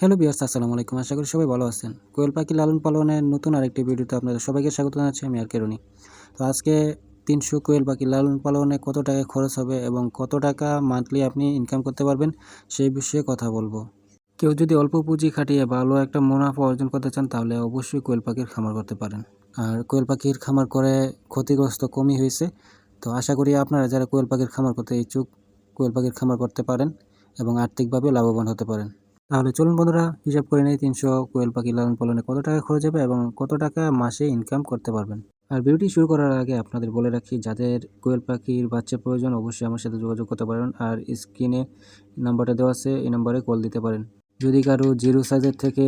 Hello বিয়ার্স আসসালামু আলাইকুম। আশা করি সবাই ভালো আছেন। কোয়েল পাখি লালন পালনের নতুন আরেকটি ভিডিওতে আপনাদের সবাইকে স্বাগত জানাচ্ছি, আমি আর কেরুনি তো আজকে তিনশো কোয়েল পাখি লালন পালনে কত টাকা খরচ হবে এবং কত টাকা মান্থলি আপনি ইনকাম করতে পারবেন, সেই বিষয়ে কথা বলব। কেউ যদি অল্প পুঁজি খাটিয়ে ভালো একটা মুনাফা অর্জন করতে চান, তাহলে অবশ্যই কোয়েল পাখির খামার করতে পারেন। আর কোয়েল পাখির খামার করে ক্ষতিগ্রস্ত কমই হয়েছে। তো আশা করি আপনারা যারা কোয়েল পাখির খামার করতে ইচ্ছুক, কোয়েল পাখির খামার করতে পারেন এবং আর্থিকভাবে লাভবান হতে পারেন। তাহলে চলুন বন্ধুরা, হিসাব করে নেই, তিনশো কোয়েল পাখি লালন পালনে কত টাকা খরচ হবে এবং কত টাকা মাসে ইনকাম করতে পারবেন? আর ভিডিওটি শুরু করার আগে আপনাদের বলে রাখি, যাদের কোয়েল পাখির বাচ্চা প্রয়োজন, অবশ্যই আমার সাথে যোগাযোগ করতে পারেন। আর স্ক্রিনে নাম্বারটা দেওয়া আছে, এই নাম্বারে কল দিতে পারেন। যদি কারও জিরো সাইজের থেকে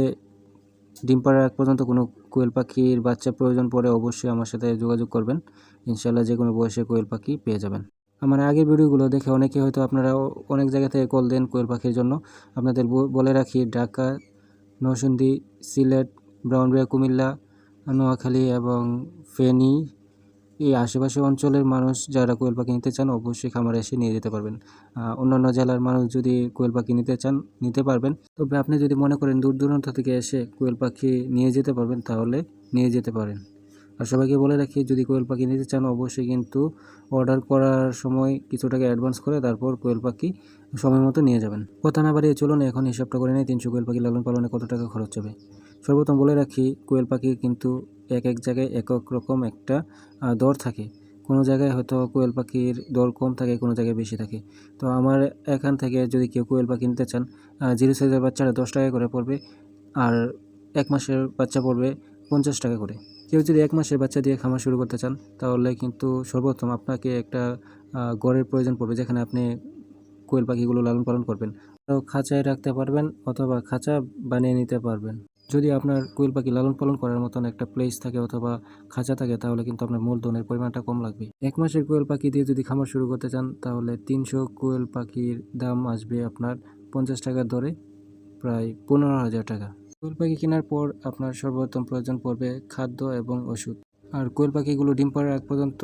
ডিম পাড়ার আগ পর্যন্ত কোনো কোয়েল পাখির বাচ্চা প্রয়োজন পড়ে, অবশ্যই আমার সাথে যোগাযোগ করবেন। ইনশাল্লাহ যে কোনো বয়সে কোয়েল পাখি পেয়ে যাবেন। আমার আগের ভিডিওগুলো দেখে অনেকে হয়তো আপনারা অনেক জায়গা থেকে কল দেন কোয়েল পাখির জন্য। আপনাদের বলে রাখি, ঢাকা, নরসিংদী, সিলেট ব্রাউনবিয়া কুমিল্লা, নোয়াখালী এবং ফেনী, এই আশেপাশে অঞ্চলের মানুষ যারা কোয়েল পাখি নিতে চান অবশ্যই খামারে এসে নিয়ে যেতে পারবেন। অন্যান্য জেলার মানুষ যদি কোয়েল পাখি নিতে চান, নিতে পারবেন। তবে আপনি যদি মনে করেন দূর দূরান্ত থেকে এসে কোয়েল পাখি নিয়ে যেতে পারবেন, তাহলে নিয়ে যেতে পারেন। আর সবাইকে বলে রাখি, যদি কোয়েল পাখি নিতে চান, অবশ্যই কিন্তু অর্ডার করার সময় কিছু টাকা অ্যাডভান্স করে তারপর কোয়েল পাখি সময় মতো নিয়ে যাবেন। কথা না বাড়িয়ে চলুন, এখন হিসাবটা করে নিই, তিনশো কোয়েল পাখি লালন পালনে কত টাকা খরচ হবে। সর্বপ্রথম বলে রাখি, কোয়েল পাখি কিন্তু এক এক জায়গায় এক এক রকম একটা দর থাকে। কোনো জায়গায় হয়তো কোয়েল পাখির দর কম থাকে, কোনো জায়গায় বেশি থাকে। তো আমার এখান থেকে যদি কেউ কোয়েল পাখি নিতে চান জিরো সাইজের বাচ্চাটা দশ টাকা করে পড়বে, আর এক মাসের বাচ্চা পড়বে পঞ্চাশ টাকা করে। কেউ যদি এক মাসের বাচ্চা দিয়ে খামার শুরু করতে চান, তাহলে কিন্তু সর্বপ্রথম আপনাকে একটা ঘরের প্রয়োজন পড়বে, যেখানে আপনি কোয়েল পাখিগুলো লালন পালন করবেন। খাঁচায় রাখতে পারবেন অথবা খাঁচা বানিয়ে নিতে পারবেন। যদি আপনার কোয়েল পাখি লালন পালন করার মতন একটা প্লেস থাকে অথবা খাঁচা থাকে, তাহলে কিন্তু আপনার মূলধনের পরিমাণটা কম লাগবে। এক মাসের কোয়েল পাখি দিয়ে যদি খামার শুরু করতে চান, তাহলে তিনশো কোয়েল পাখির দাম আসবে আপনার পঞ্চাশ টাকার দরে প্রায় পনেরো হাজার টাকা। কোয়েল পাখি কেনার পর আপনার সর্বপ্রথম প্রয়োজন পড়বে খাদ্য এবং ওষুধ। আর কোয়েল পাখিগুলো ডিম পাড়ার আগ পর্যন্ত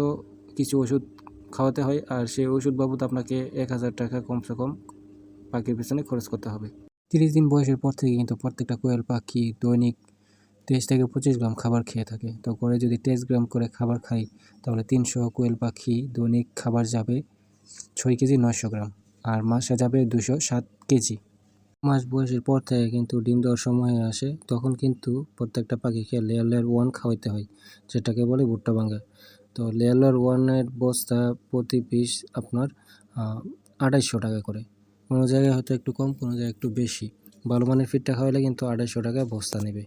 কিছু ওষুধ খাওয়াতে হয়, আর সেই ওষুধ বাবদ আপনাকে এক হাজার টাকা কমসে কম পাখির পেছনে খরচ করতে হবে। তিরিশ দিন বয়সের পর থেকে কিন্তু প্রত্যেকটা কোয়েল পাখি দৈনিক তেইশ থেকে পঁচিশ গ্রাম খাবার খেয়ে থাকে। তো করে যদি তেইশ গ্রাম করে খাবার খাই, তাহলে তিনশো কোয়েল পাখি দৈনিক খাবার যাবে ছয় কেজি নয়শো গ্রাম, আর মাসে যাবে দুশো সাত কেজি। মাস বয়সের পর থেকে কিন্তু ডিম দেওয়ার সময় আসে, তখন কিন্তু প্রত্যেকটা পাখিকে লেয়ার লেয়ার ওয়ান খাওয়াইতে হয়, যেটাকে বলে ভুট্টা ভাঙ্গা। তো লেয়ার লেয়ার ওয়ানের বস্তা প্রতি পিস আপনার আড়াইশো টাকা করে। কোনো জায়গায় হয়তো একটু কম, কোনো জায়গায় একটু বেশি। ভালো মানের ফিটটা খাওয়ালে কিন্তু আড়াইশো টাকা বস্তা নেবে।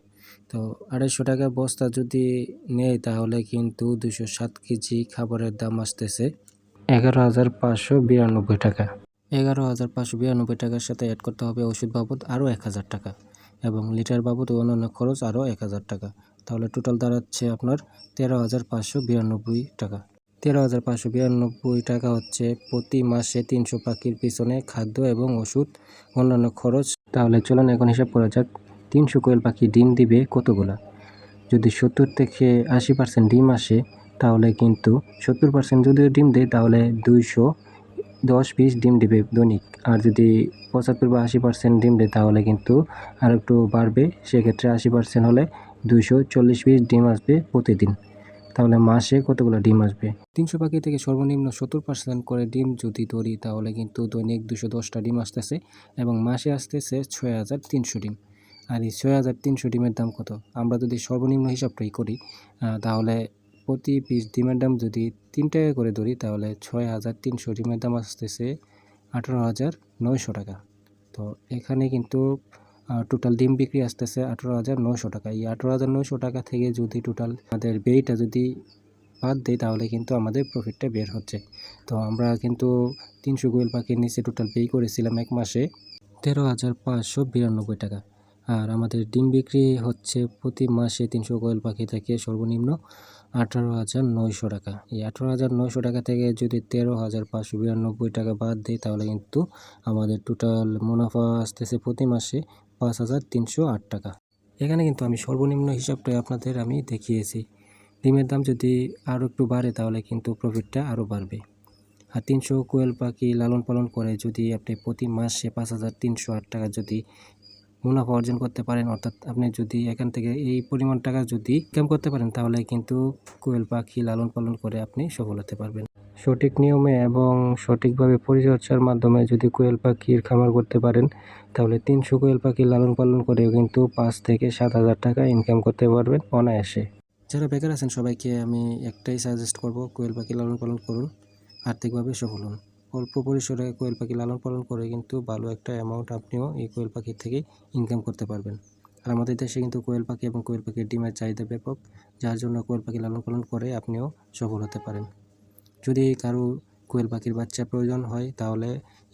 তো আড়াইশো টাকা বস্তা যদি নেয়, তাহলে কিন্তু দুশো সাত কেজি খাবারের দাম আসতেছে এগারো হাজার পাঁচশো বিরানব্বই টাকা। এগারো হাজার পাঁচশো বিরানব্বই টাকার সাথে অ্যাড করতে হবে ওষুধ বাবদ আরও এক হাজার টাকা এবং লিটার বাবদ অন্যান্য খরচ আরও এক হাজার টাকা। তাহলে টোটাল দাঁড়াচ্ছে আপনার তেরো হাজার পাঁচশো বিরানব্বই টাকা। তেরো হাজার পাঁচশো বিরানব্বই টাকা হচ্ছে প্রতি মাসে তিনশো পাখির পিছনে খাদ্য এবং ওষুধ, অন্যান্য খরচ। তাহলে চলুন এখন হিসাব করা যাক, তিনশো কোয়েল পাখি ডিম দিবে কতগুলা? যদি সত্তর থেকে আশি পার্সেন্ট ডিম আসে, তাহলে কিন্তু সত্তর পার্সেন্ট যদি ডিম দেয়, তাহলে দুইশো দশ পিস ডিম দিবে দৈনিক। আর যদি পঁচাত্তর বা আশি পার্সেন্ট ডিম দেয়, তাহলে কিন্তু আর একটু বাড়বে। সেক্ষেত্রে আশি পার্সেন্ট হলে দুইশো চল্লিশ পিস ডিম আসবে প্রতিদিন। তাহলে মাসে কতগুলো ডিম আসবে? তিনশো পাখি থেকে সর্বনিম্ন সত্তর পার্সেন্ট করে ডিম যদি ধরি তাহলে কিন্তু দৈনিক দুশো দশটা ডিম আসতেছে এবং মাসে আসতেছে ছয় হাজার তিনশো ডিম। আর এই ছয় হাজার তিনশো ডিমের দাম কত? আমরা যদি সর্বনিম্ন হিসাবটাই করি তাহলে প্রতি পিস ডিমের দাম যদি তিন টাকা করে ধরি, তাহলে ছয় হাজার তিনশো ডিমের দাম আসতেছে আঠারো হাজার নয়শো টাকা। তো এখানে কিন্তু টোটাল ডিম বিক্রি আসতেছে আঠারো হাজার নয়শো টাকা। এই আঠারো হাজার নয়শো টাকা থেকে যদি টোটাল আমাদের ব্যয়টা যদি বাদ দিই, তাহলে কিন্তু আমাদের প্রফিটটা বের হচ্ছে। তো আমরা কিন্তু তিনশো গোয়েল পাখির নিচে টোটাল পে করেছিলাম এক মাসে তেরো হাজার পাঁচশো বিরানব্বই টাকা। আর আমাদের ডিম বিক্রি হচ্ছে প্রতি মাসে তিনশো কোয়েল পাখি থেকে সর্বনিম্ন আঠারো হাজার নয়শো টাকা। এই আঠারো হাজার নয়শো টাকা থেকে যদি তেরো হাজার পাঁচশো বিরানব্বই টাকা বাদ দিই, তাহলে কিন্তু আমাদের টোটাল মুনাফা আসতেছে প্রতি মাসে পাঁচ হাজার তিনশো আট টাকা। এখানে কিন্তু আমি সর্বনিম্ন হিসাবটাই আপনাদের আমি দেখিয়েছি। ডিমের দাম যদি আরও একটু বাড়ে, তাহলে কিন্তু প্রফিটটা আরও বাড়বে। আর তিনশো কোয়েল পাখি লালন পালন করে যদি আপনি প্রতি মাসে পাঁচ হাজার তিনশো আট টাকা যদি মুনাফা অর্জন করতে পারেন, অর্থাৎ আপনি যদি এখান থেকে এই পরিমাণ টাকা যদি ইনকাম করতে পারেন, তাহলে কিন্তু কোয়েল পাখি লালন পালন করে আপনি সফল হতে পারবেন। সঠিক নিয়মে এবং সঠিকভাবে পরিচর্যার মাধ্যমে যদি কোয়েল পাখির খামার করতে পারেন, তাহলে তিনশো কোয়েল পাখি লালন পালন করেও কিন্তু পাঁচ থেকে সাত হাজার টাকা ইনকাম করতে পারবেন অনায়াসে। যারা বেকার আছেন, সবাইকে আমি একটাই সাজেস্ট করব, কোয়েল পাখি লালন পালন করুন, আর্থিকভাবে সফল হন। অল্প পরিসরে কোয়েল পাখি লালন পালন করে কিন্তু ভালো একটা অ্যামাউন্ট আপনিও এই কোয়েল পাখির থেকে ইনকাম করতে পারবেন। আর আমাদের দেশে কিন্তু কোয়েল পাখি এবং কোয়েল পাখির ডিমের চাহিদা ব্যাপক, যার জন্য কোয়েল পাখি লালন পালন করে আপনিও সফল হতে পারেন। যদি কারও কোয়েল পাখির বাচ্চা প্রয়োজন হয়, তাহলে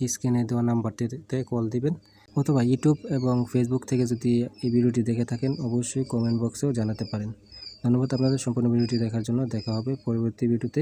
স্ক্রিনে দেওয়া নাম্বারটিতে কল দিবেন। অথবা ইউটিউব এবং ফেসবুক থেকে যদি এই ভিডিওটি দেখে থাকেন, অবশ্যই কমেন্ট বক্সেও জানাতে পারেন। ধন্যবাদ আপনাদের সম্পূর্ণ ভিডিওটি দেখার জন্য। দেখা হবে পরবর্তী ভিডিওতে।